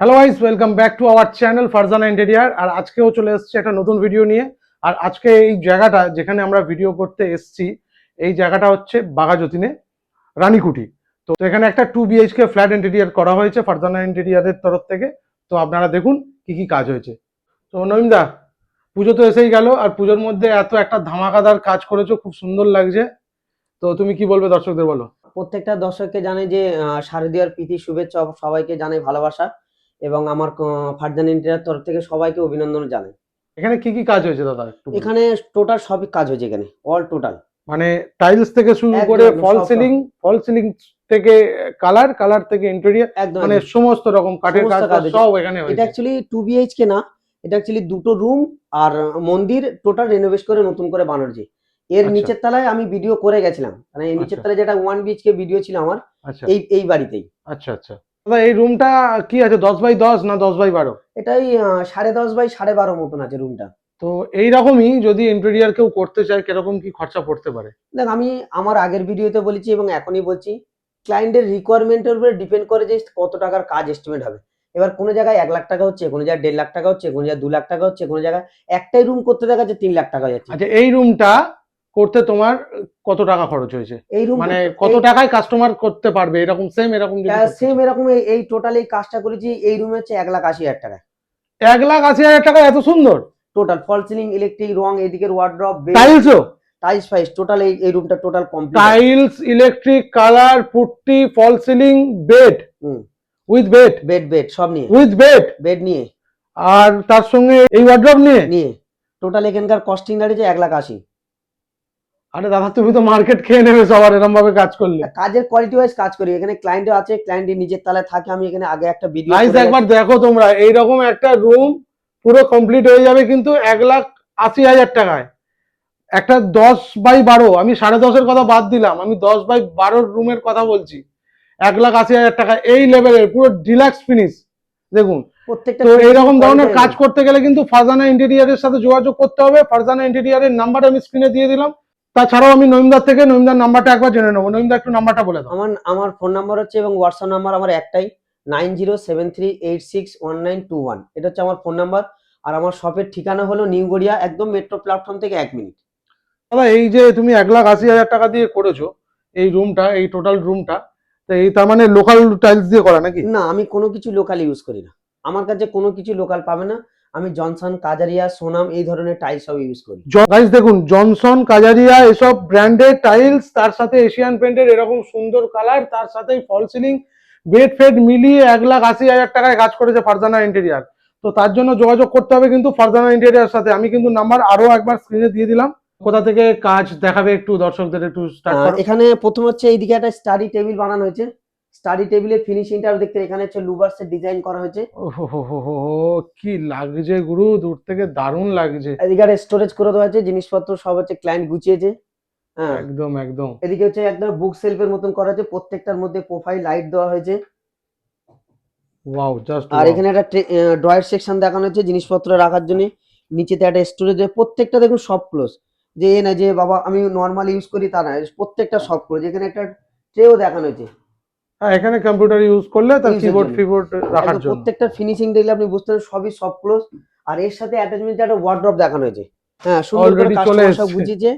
Hello guys welcome back to our channel Farzana interior আর আজকেও চলে এসেছি একটা নতুন ভিডিও নিয়ে। আর আজকে এই জায়গাটা যেখানে আমরা ভিডিও করতে এসেছি, এই জায়গাটা হচ্ছে বাঘাযতীনে রানীকুটি। তো এখানে একটা টু বিএইচকে ফ্ল্যাট ইন্টেরিয়ার করা হয়েছে ফারজানা ইন্টেরিয়ারের তরফ থেকে। তো আপনারা দেখুন কি কি কাজ হয়েছে। তো নইমদা, পুজো তো এসেই গেল। আর পুজোর মধ্যে এত একটা ধামাকাদার কাজ করেছ, খুব সুন্দর লাগছে। তো তুমি কি বলবে দর্শকদের বলো? প্রত্যেকটা দর্শককে জানে যে শারদীয়ার প্রীতি, শুভেচ্ছা, সবাইকে জানাই ভালোবাসা। এবং আমার ফারজান ইন্ডিয়ার তরফ থেকে সবাইকে অভিনন্দন জানাই এখানে কি কি কাজ হয়েছে দাদা একটু বলুন। এখানে টোটাল সবই কাজ হয়েছে এখানে অল টোটাল মানে টাইলস থেকে শুরু একদম, করে ফল সব, সব। সিলিং ফল সিলিং থেকে কালার কালার থেকে ইন্টেরিয়ার একদম মানে একদম। সমস্ত রকম কাঠের সমস্ত কাজ সব এখানে এটা হয়েছে অ্যাকচুয়ালি টু বিএইচকে না এটা অ্যাকচুয়ালি দুটো রুম আর মন্দির টোটাল রেনোভেট করে নতুন করে বানাচ্ছি এর আচ্ছা। নিচের তলায় আমি ভিডিও করে গেছিলাম মানে এই নিচের আচ্ছা। তলায় যেটা ওয়ান বিএইচকে ভিডিও ছিল আমার আচ্ছা এই এই বাড়িতেই আচ্ছা আচ্ছা দাদা এই রুমটা কি আছে? দশ বাই দশ না দশ বাই বারো? এটাই সাড়ে দশ বাই সাড়ে বারো মতন আছে রুমটা তো এইরকমই যদি ইন্টেরিয়ার কেউ করতে চায় কীরকম কি খরচা পড়তে পারে? দেখ আমি আমার আগের ভিডিওতে বলেছি এবং এখনই বলছি ক্লায়েন্টের রিকোয়ারমেন্টের উপরে ডিপেন্ড করে যে কত টাকার কাজ এস্টিমেট হবে। এবার কোনো জায়গায় এক লাখ টাকা হচ্ছে কোনো জায়গায় দেড় লাখ টাকা হচ্ছে কোনো জায়গায় দু লাখ টাকা হচ্ছে কোনো জায়গায় একটাই রুম করতে দেখা যাচ্ছে তিন লাখ টাকা যাচ্ছে। আচ্ছা এই রুমটা করতে তোমার কত টাকা খরচ হয়েছে? এই রুম মানে কত টাকায় কাস্টমার করতে পারবে? এরকম সেম এরকম সেম চায়। এরকম এই- টোটাল এই কাজটা করেছি এই রুমে হচ্ছে এক লাখ আশি হাজার টাকা। এক লাখ আশি হাজার টাকা এত সুন্দর? টোটাল ফল সিলিং ইলেকট্রিক রং এদিকের ওয়ার্ড্রপ টাইলসও টাইলস ফাইস টোটাল এই এই রুমটা total complete tiles electric colour putty fall ceiling bed hmm. With bed bed bed সব নিয়ে। উইথ বেড বেড নিয়ে। আর তার সঙ্গে এই ওয়ার্ড্রপ নিয়ে? নিয়ে। টোটাল এখানকার কস্টিং দাঁড়িয়েছে এক লাখ আশি। আরে দাদা তুমি তো মার্কেট খেয়ে নেবে সবার এরকম ভাবে কাজ করলে। কাজের কোয়ালিটি ওয়াইজ কাজ করি। এখানে ক্লায়েন্টও আছে ক্লায়েন্টের নিজের তালে থাকে আমি এখানে আগে একটা ভিডিও গাইস একবার দেখো তোমরা এইরকম একটা রুম পুরো কমপ্লিট হয়ে যাবে কিন্তু এক লাখ আশি হাজার টাকায়। একটা দশ বাই বারো আমি সাড়ে দশের কথা বাদ দিলাম আমি দশ বাই বারোর রুমের কথা বলছি। এক লাখ আশি হাজার টাকা এই লেভেলের পুরো ডিলাক্স ফিনিশ দেখুন। প্রত্যেকটা তো এইরকম ধরনের কাজ করতে গেলে কিন্তু ফারজানা ইন্টেরিয়ারের সাথে যোগাযোগ করতে হবে। ফারজানা ইন্টেরিয়ারের নাম্বার আমি স্ক্রিনে দিয়ে দিলাম। তাছাড়াও আমি নইমদার থেকে নইমদার নাম্বারটা একবার জেনে নেব। নইমদা একটু নাম্বারটা বলে দাও। আমার আমার ফোন নাম্বার হচ্ছে এবং হোয়াটসঅ্যাপ নাম্বার আমার একটাই nine zero seven three eight six one nine two one এটা হচ্ছে আমার ফোন নাম্বার আর আমার শপের ঠিকানা হলো নিউ গড়িয়া একদম মেট্রো প্ল্যাটফর্ম থেকে এক মিনিট দাদা এই যে তুমি এক লাখ আশি হাজার টাকা দিয়ে করেছ এই রুমটা এই টোটাল রুমটা তো এই তার মানে লোকাল টাইলস দিয়ে করা নাকি? না আমি কোনো কিছু লোকাল ইউজ করি না। আমার কাছে কোনো কিছু লোকাল পাবে না। আমি জনসন কাজারিয়া সোনাম এই ধরনের টাইলস সব ইউজ করি। গাইস দেখুন জনসন কাজারিয়া এসব ব্র্যান্ডেড টাইলস তার সাথে এশিয়ান পেন্টের এরকম সুন্দর কালার তার সাথে ফল সিলিং বেড ফেড মিলিয়ে এক লাখ আশি হাজার টাকায় কাজ করেছে ফারজানা ইন্টেরিয়ার তো তার জন্য যোগাযোগ করতে হবে কিন্তু ফারজানা ইন্টেরিয়ার সাথে। আমি কিন্তু নাম্বার আরও একবার স্ক্রিনে দিয়ে দিলাম। কোথা থেকে কাজ দেখাবে একটু দর্শকদের একটু এখানে প্রথম হচ্ছে এইদিকে একটা স্টাডি টেবিল বানানো হয়েছে। স্টাডি টেবিলের ফিনিশিংটা দেখতে এখানে হচ্ছে লুবার্সের ডিজাইন করা হয়েছে। ওহো কি লাগছে গুরু? দূর থেকে দারুণ লাগছে। এদিকে স্টোরেজ করে দেওয়া হয়েছে জিনিসপত্র সব হচ্ছে ক্লায়েন্ট গুছিয়েছে। হ্যাঁ। একদম একদম। এদিকে হচ্ছে একদম বুক সেলফের মতন করা হয়েছে প্রত্যেকটার মধ্যে প্রোফাইল লাইট দেওয়া হয়েছে। ওয়াও জাস্ট আর এখানে একটা ড্রয়ার সেকশন দেখানো হচ্ছে জিনিসপত্র রাখার জন্য। নিচেতে একটা স্টোরেজ প্রত্যেকটা দেখুন সব ক্লোজ যে এ না যে বাবা আমি নর্মাল ইউজ করি তা না প্রত্যেকটা সব ক্লোজ এখানে একটা ট্রেও দেখানো হয়েছে। হ্যাঁ এখানে কম্পিউটার ইউজ করলে তার কিবোর্ড ফিবোর্ড রাখার জন্য। প্রত্যেকটা ফিনিশিং দেখলে আপনি বুঝতে পারবেন সবই সব ক্লোজ আর এর সাথে অ্যাটাচমেন্ট একটা ওয়ার্ড্রপ দেখানো হয়েছে। হ্যাঁ সুন্দর করে কাস্টমার সব। গুছিয়েছে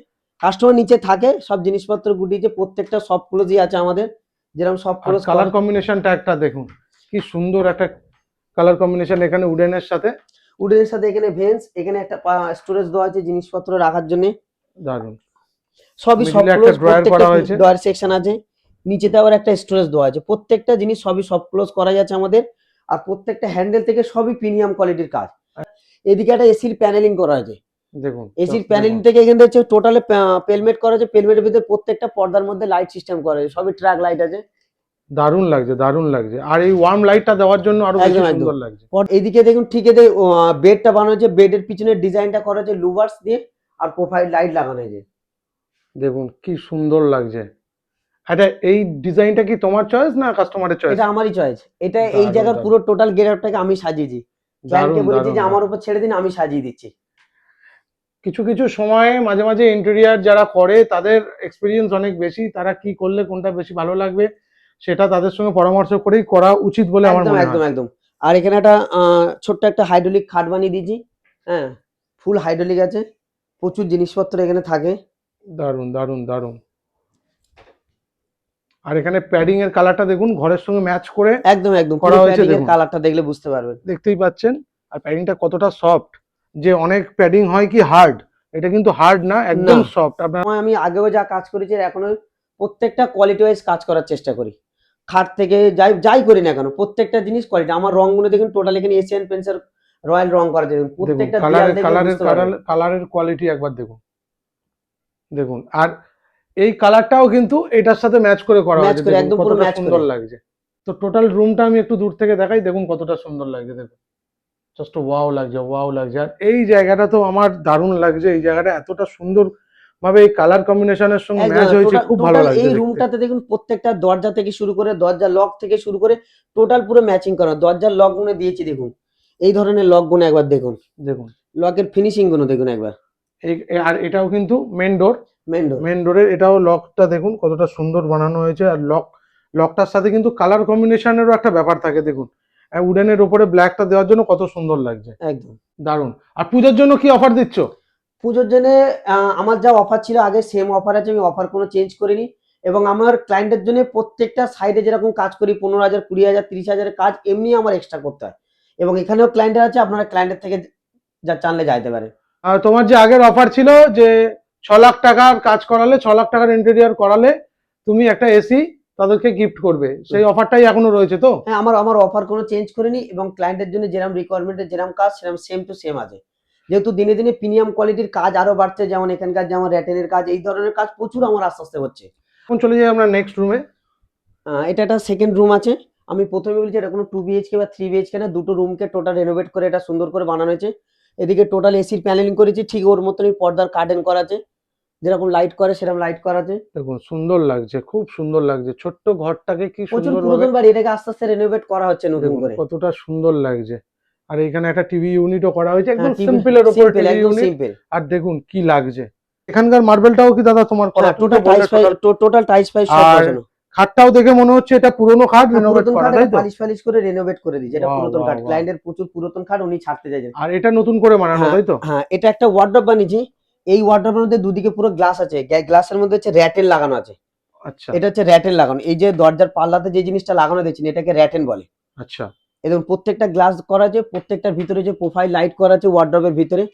কাস্টমার নিচে থাকে সব জিনিসপত্র গুটিয়েছে প্রত্যেকটা সব ক্লোজই আছে আমাদের। যেরকম সব ক্লোজ কালার কম্বিনেশনটা একটা দেখুন কি সুন্দর একটা কালার কম্বিনেশন এখানে উডেনের সাথে। উডেনের সাথে এখানে ভেন্স এখানে একটা স্টোরেজ দেওয়া আছে জিনিসপত্র রাখার জন্য। দারুণ সবই সব ক্লোজ প্রত্যেকটা। ডয়ার সেকশন আছে। নিচেতে আবার একটা স্টোরেজ দেওয়া আছে। প্রত্যেকটা জিনিস সবই সব ক্লোজ করা যাচ্ছে আমাদের। আর প্রত্যেকটা হ্যান্ডেল থেকে সবই প্রিমিয়াম কোয়ালিটির কাজ। এদিকে একটা এসির প্যানেলিং করা হয়েছে দেখুন এসির প্যানেলিং থেকে এখানে হচ্ছে টোটালে পেলমেট করা আছে। পেলমেটের ভিতরে প্রত্যেকটা পর্দার মধ্যে লাইট সিস্টেম করা আছে। সবই ট্র্যাক লাইট আছে। দারুণ লাগছে দারুণ লাগছে। আর এই ওয়ার্ম লাইটটা দেওয়ার জন্য আরও বেশি। সুন্দর লাগছে। এদিকে দেখুন ঠিক এদিকে বেডটা বানানো হয়েছে বেডের পিছনে ডিজাইনটা করা হয়েছে লুভার্স দিয়ে। আর প্রোফাইল লাইট লাগানো হয়েছে দেখুন কি সুন্দর লাগছে। আচ্ছা এই ডিজাইনটা কি তোমার চয়েস না কাস্টমারের চয়েস এটা আমারই চয়েস এটা এই জায়গার পুরো টোটাল গেটআপটাকে আমি সাজিয়েছি ক্লায়েন্টকে বলেছি যে আমার উপর ছেড়ে দিন আমি সাজিয়ে দিচ্ছি। কিছু কিছু সময়ে মাঝে মাঝে ইন্টেরিয়ার যারা করে তাদের এক্সপিরিয়েন্স অনেক বেশি। তারা কি করলে কোনটা বেশি ভালো লাগবে সেটা তাদের সঙ্গে পরামর্শ করেই করা উচিত বলে আমার একদম মনে একদম হয়। একদম আর এখানে একটা ছোট্ট একটা হাইড্রোলিক খাট বানিয়ে দিয়েছি হ্যাঁ। ফুল হাইড্রোলিক আছে। প্রচুর জিনিসপত্র এখানে থাকে। দারুণ দারুণ দারুণ আর এখানে প্যাডিং এর কালারটা দেখুন ঘরের সঙ্গে ম্যাচ করে একদম একদম করা হয়েছে দেখুন। কালারটা দেখলে বুঝতে পারবেন। দেখতেই পাচ্ছেন? আর প্যাডিংটা কতটা সফট যে অনেক প্যাডিং হয় কি হার্ড এটা কিন্তু হার্ড না একদম সফট আপনার আমি আগেও যা কাজ করেছি এখনও প্রত্যেকটা কোয়ালিটি ওয়াইজ কাজ করার চেষ্টা করি। খাট থেকে যাই যাই করি না কেন প্রত্যেকটা জিনিস কোয়ালিটি আমার রংগুলো দেখুন টোটাল এখানে এশিয়ান পেন্সিল রয়্যাল রং করা দেখুন প্রত্যেকটা কালারের। কালারের কোয়ালিটি একবার দেখুন। দেখুন আর এই কালারটাও কিন্তু এটার সাথে ম্যাচ করে করা হয়েছে। একদম পুরো ম্যাচ সুন্দর লাগছে। তো টোটাল রুমটা আমি একটু দূর থেকে দেখাই দেখুন কতটা সুন্দর লাগছে দেখুন। জাস্ট ওয়াও লাগছে ওয়াও লাগছে। আর এই জায়গাটা তো আমার দারুণ লাগছে এই জায়গাটা এতটা সুন্দর ভাবে এই কালার কম্বিনেশনের সঙ্গে ম্যাচ হয়েছে খুব ভালো লাগছে এই। রুমটাতে দেখুন প্রত্যেকটা দরজা থেকে শুরু করে দরজা লক থেকে শুরু করে টোটাল পুরো ম্যাচিং করা। দরজার লক গুনে দিয়েছি দেখুন। এই ধরনের লকগুলো একবার দেখুন। দেখুন। লকের ফিনিশিংগুলো দেখুন একবার। এই আর এটাও কিন্তু মেন ডোর মেন ডোর ডোরের এটাও লকটা দেখুন কতটা সুন্দর বানানো হয়েছে। আর লক লকটার সাথে কিন্তু কালার কম্বিনেশনেরও একটা ব্যাপার থাকে দেখুন। উডেনের উপরে ব্ল্যাকটা দেওয়ার জন্য কত সুন্দর লাগছে। একদম। দারুণ আর পুজোর জন্য কি অফার দিচ্ছ? পুজোর জন্য আমার যা অফার ছিল আগে সেম অফার আছে আমি অফার কোনো চেঞ্জ করিনি। এবং আমার ক্লায়েন্টের জন্য প্রত্যেকটা সাইডে যেরকম কাজ করি পনেরো হাজার কুড়ি হাজার তিরিশ হাজারের কাজ এমনি আমার এক্সট্রা করতে হয়। এবং এখানেও ক্লায়েন্টের আছে আপনারা ক্লায়েন্টের থেকে যা জানলে যাইতে পারে। আর তোমার যে আগের অফার ছিল যে ছ লাখ টাকার কাজ করালে ছ লাখ টাকার ইন্টেরিয়ার করালে তুমি একটা এসি তাদেরকে গিফট করবে। সেই অফারটাই এখনও রয়েছে তো? হ্যাঁ আমার আমার অফার কোনো চেঞ্জ করিনি এবং ক্লায়েন্টের জন্য যেরকম রিকোয়ারমেন্টের যেরকম কাজ সেরকম সেম টু সেম আছে। যেহেতু দিনে দিনে প্রিমিয়াম কোয়ালিটির কাজ আরও বাড়ছে যেমন এখানকার যেমন র্যাটেনের কাজ এই ধরনের কাজ প্রচুর আমার আস্তে আস্তে হচ্ছে। এখন চলে যাই আমরা নেক্সট রুমে এটা একটা সেকেন্ড রুম আছে। আমি প্রথমে বলছি এটা কোনো টু বিএইচকে বা থ্রি বিএইচকে না দুটো রুমকে টোটাল রেনোভেট করে এটা সুন্দর করে বানানো হয়েছে। এদিকে টোটাল এসির প্যানেলিং করেছি ঠিক ওর মতনই পর্দার কার্টেন করা আছে। যেরকম লাইট করে সেরকম লাইট করা আছে দেখুন সুন্দর লাগছে খুব সুন্দর লাগছে। ছোট্ট ঘরটাকে কি সুন্দর পুরাতন বাড়ি এটাকে আস্তে আস্তে রেনোভেট করা হচ্ছে নতুন করে। কতটা সুন্দর লাগছে। আর এখানে একটা টিভি ইউনিটও করা হয়েছে একদম হ্যাঁ, TV সিম্পলের উপর টিভি ইউনিট সিম্পল আর দেখুন কি লাগছে। এখানকার মার্বেলটাও কি দাদা তোমার করা? টোটাল টাইলস টোটাল টাইলস ফাইলস সব বসানো। খাটটাও দেখে মনে হচ্ছে এটা পুরনো খাট হ্যাঁ, রিনোভেট করা তাই তো? পালিশ ফালিশ করে রেনোভেট করে দিয়েছে এটা পুরাতন খাট। ক্লায়েন্টের প্রচুর পুরাতন খাট উনি ছাড়তে চাইছেন। আর এটা নতুন করে বানানো হ্যাঁ, তাই তো? হ্যাঁ এটা একটা ওয়ার্ড্রপ বানিয়েছি এই ওয়ার্ড্রপের মধ্যে দুদিকে পুরো গ্লাস আছে। গ্লাসের মধ্যে হচ্ছে র্যাটেন লাগানো আছে। আচ্ছা। এটা হচ্ছে র্যাটেন লাগানো। এই যে দরজার পাল্লাতে যে জিনিসটা লাগানো দেখছেন এটাকে র্যাটেন বলে। আচ্ছা। এবং প্রত্যেকটা গ্লাস করা আছে প্রত্যেকটার ভিতরে যে প্রোফাইল লাইট করা আছে ওয়ার্ড্রপের ভিতরে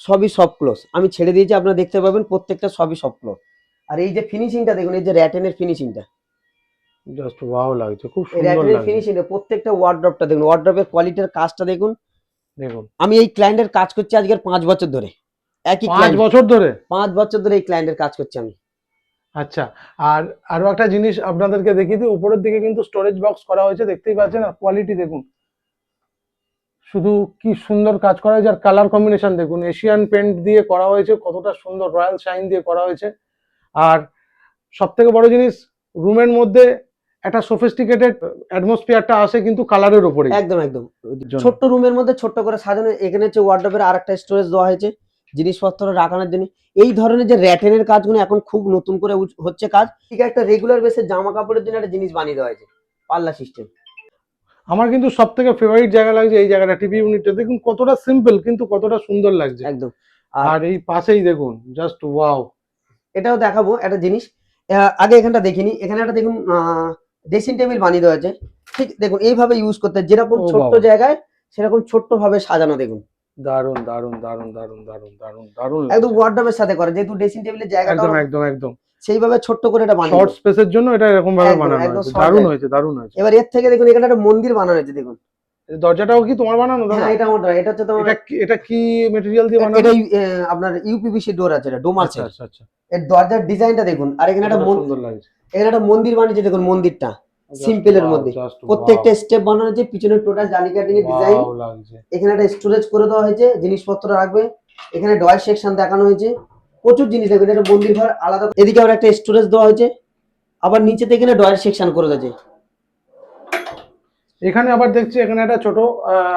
সবই সব ক্লোজ আমি ছেড়ে দিয়েছি আপনারা দেখতে পাবেন প্রত্যেকটা সবই সব ক্লোজ আর এই যে ফিনিশিংটা দেখুন এই যে র্যাটেনের ফিনিশিংটা জাস্ট ওয়াও লাগছে খুব সুন্দর র্যাটেনের লাগছে। ফিনিশিংটা প্রত্যেকটা ওয়ার্ড্রপটা দেখুন ওয়ার্ড্রপের কোয়ালিটির কাজটা দেখুন। দেখুন। আমি এই ক্লায়েন্টের কাজ করছি আজকের পাঁচ বছর ধরে। একই পাঁচ বছর ধরে? পাঁচ বছর ধরে এই ক্লায়েন্টের কাজ করছি আমি। আচ্ছা আর আরও একটা জিনিস আপনাদেরকে দেখিয়ে দিই উপরের দিকে কিন্তু স্টোরেজ বক্স করা হয়েছে দেখতেই পাচ্ছেন আর কোয়ালিটি দেখুন। শুধু কি সুন্দর কাজ করা হয়েছে আর কালার কম্বিনেশন দেখুন এশিয়ান পেন্ট দিয়ে করা হয়েছে কতটা সুন্দর রয়্যাল শাইন দিয়ে করা হয়েছে। আর সব থেকে বড় জিনিস রুমের মধ্যে একটা সোফিস্টিকেটেড অ্যাটমসফিয়ারটা আসে কিন্তু কালারের উপরে একদম একদম। ছোট্ট রুমের মধ্যে ছোট্ট করে সাজানো এখানে হচ্ছে ওয়ার্ড্রপের আর একটা স্টোরেজ দেওয়া হয়েছে। জিনিসপত্র রাখানোর জন্য। এই ধরনের যে র্যাটেনের কাজগুলো এখন খুব নতুন করে হচ্ছে কাজ ঠিক একটা রেগুলার বেসে জামা কাপড়ের জন্য একটা জিনিস বানিয়ে দেওয়া হয়েছে পাল্লা সিস্টেম আমার কিন্তু সব থেকে ফেভারিট জায়গা লাগছে এই জায়গাটা টিভি ইউনিটটা দেখুন কতটা সিম্পল কিন্তু কতটা সুন্দর লাগছে। একদম। আর এই পাশেই দেখুন জাস্ট ওয়াও এটাও দেখাবো একটা জিনিস। আগে এখানটা দেখিনি এখানে একটা দেখুন ড্রেসিং টেবিল বানিয়ে দেওয়া আছে ঠিক দেখুন এইভাবে ইউজ করতে যেরকম ছোট্ট জায়গায় সেরকম ছোট্ট ভাবে সাজানো দেখুন। দারুণ দারুণ দারুণ দারুণ দারুণ দারুণ দারুণ একদম ওয়ার্ড্রপের সাথে করে যেহেতু ড্রেসিং টেবিলের জায়গাটা একদম একদম একদম। সেইভাবে ছোট্ট করে এটা বানিয়ে শর্ট স্পেসের জন্য এটা এরকম ভাবে বানানো হয়েছে। জায়গা। হয়েছে দারুণ হয়েছে। এবার এর থেকে দেখুন এখানে একটা মন্দির বানানো হয়েছে দেখুন। দরজাটাও কি তোমার বানানো দাদা? হ্যাঁ এটা আমার এটা হচ্ছে তোমার এটা কি এটা কি মেটেরিয়াল দিয়ে বানানো? আহ, আপনার ইউপিভিসি ডোর আছে এটা ডোমার আচ্ছা আচ্ছা আচ্ছা। এর দরজার ডিজাইনটা দেখুন আর এখানে একটা সুন্দর লাগছে। এখানে একটা মন্দির বানিয়েছে দেখুন মন্দিরটা। Wow, মধ্যে। প্রত্যেকটা স্টেপ বানানো হয়েছে পিছনে টোটাল জালি কাটিং এর ডিজাইন এখানে একটা স্টোরেজ করে দেওয়া হয়েছে জিনিসপত্র রাখবে। এখানে ডয়ার সেকশন দেখানো হয়েছে। প্রচুর জিনিস দেখুন এটা মন্দির ঘর আলাদা। এদিকে আবার একটা স্টোরেজ দেওয়া হয়েছে। আবার নিচেতে এখানে ডয়ার সেকশন করে দিয়েছে এখানে আবার দেখছি এখানে একটা ছোট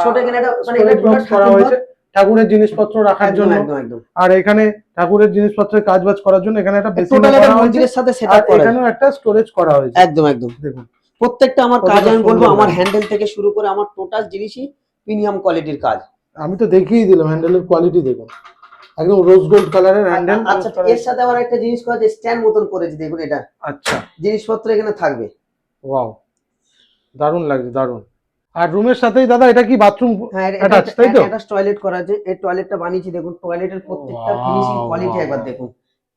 ছোট এখানে একটা মানে এটা করা হয়েছে ঠাকুরের জিনিসপত্র রাখার জন্য। একদম একদম। আর এখানে ঠাকুরের জিনিসপত্রের কাজবাজ করার জন্য এখানে একটা বেসিন করা হয়েছে। সাথে সেট আর আপ করা এখানেও একটা স্টোরেজ করা হয়েছে। একদম একদম। দেখুন। প্রত্যেকটা আমার কাজ আমি বলব আমার হ্যান্ডেল থেকে শুরু করে আমার টোটাল জিনিসই প্রিমিয়াম কোয়ালিটির কাজ। আমি তো দেখিয়ে দিলাম হ্যান্ডেলের কোয়ালিটি দেখুন। একদম রোজ গোল্ড কালারের হ্যান্ডেল আচ্ছা এর সাথে আবার একটা জিনিস করা আছে স্ট্যান্ড মতন করেছি দেখুন এটা। আচ্ছা। জিনিসপত্র এখানে থাকবে। ওয়াও দারুণ লাগছে দারুণ। আর রুমের সাথেই দাদা এটা কি বাথরুম হ্যাঁ এটা- Attached, তাই তো? একটা টয়লেট করা আছে এই টয়লেটটা বানিয়েছি দেখুন টয়লেটের প্রত্যেকটা ফিনিশিং কোয়ালিটি একবার দেখুন।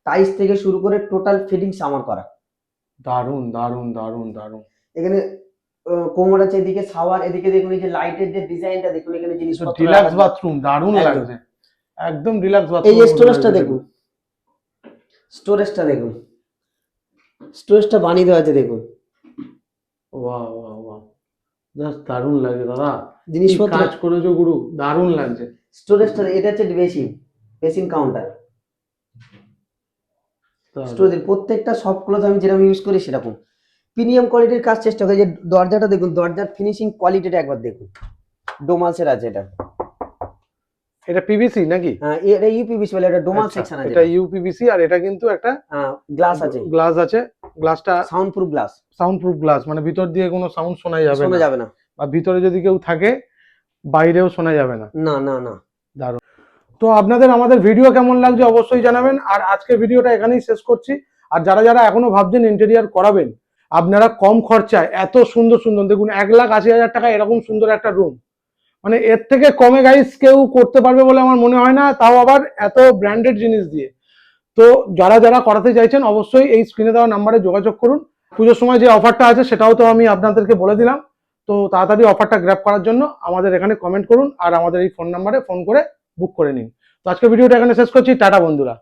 টাইলস থেকে শুরু করে টোটাল ফিটিংস আমার করা। দারুণ দারুণ দারুণ দারুণ। এখানে কোমর আছে এদিকে শাওয়ার এদিকে দেখুন এই যে লাইটের যে ডিজাইনটা দেখুন এখানে জিনিসপত্র ডিলাক্স রাখা বাথরুম দারুণ। লাগছে। একদম এই বাথরুম যে স্টোরেজটা দেখুন। স্টোরেজটা দেখুন। স্টোরেজটা বানিয়ে দেওয়া আছে দেখুন। Wow wow wow. জাস্ট দারুণ লাগছে দাদা। জিনিসপত্র কাজ করেছ গুরু? দারুণ লাগছে। স্টোরেজটা এটা হচ্ছে বেসিন। Basin counter. স্টোরেজ প্রত্যেকটা সবগুলোতে আমি যেরকম ইউজ করি সেরকম। প্রিমিয়াম কোয়ালিটির কাজ চেষ্টা করে। যে দরজাটা দেখুন দরজার ফিনিশিং কোয়ালিটিটা একবার দেখুন। ডোমালসের আছে এটা। এটা পিভিসি নাকি? হ্যাঁ, এটা ইউপিবিসি বলে এটা ডোমাল আচ্ছা, সেকশন আছে এটা ইউপিভিসি আর এটা কিন্তু একটা গ্লাস আছে। গ্লাস আছে। গ্লাসটা sound proof glass sound proof glass মানে ভিতর দিয়ে কোনো সাউন্ড শোনা যাবে না। শোনা যাবে না। বা ভিতরে যদি কেউ থাকে বাইরেও শোনা যাবে না। না না না। দারুণ। তো আপনাদের আমাদের ভিডিও কেমন লাগছে অবশ্যই জানাবেন। আর আজকে ভিডিওটা এখানেই শেষ করছি। আর যারা যারা এখনও ভাবছেন ইন্টেরিয়ার করাবেন আপনারা কম খরচায় এত সুন্দর সুন্দর, দেখুন, এক লাখ আশি হাজার টাকা এরকম সুন্দর একটা রুম মানে এর থেকে কমে গাইস কেউ করতে পারবে বলে আমার মনে হয় না, তাও আবার এত ব্র্যান্ডেড জিনিস দিয়ে। তো যারা যারা করাতে চাইছেন, অবশ্যই এই স্ক্রিনে দেওয়া নাম্বারে যোগাযোগ করুন। পুজোর সময় যে অফারটা আছে, সেটাও তো আমি আপনাদেরকে বলে দিলাম। তো তাড়াতাড়ি অফারটা গ্র্যাব করার জন্য আমাদের এখানে কমেন্ট করুন আর আমাদের এই ফোন নাম্বারে ফোন করে বুক করে নিন। তো আজকে ভিডিওটা এখানে শেষ করছি, টাটা বন্ধুরা।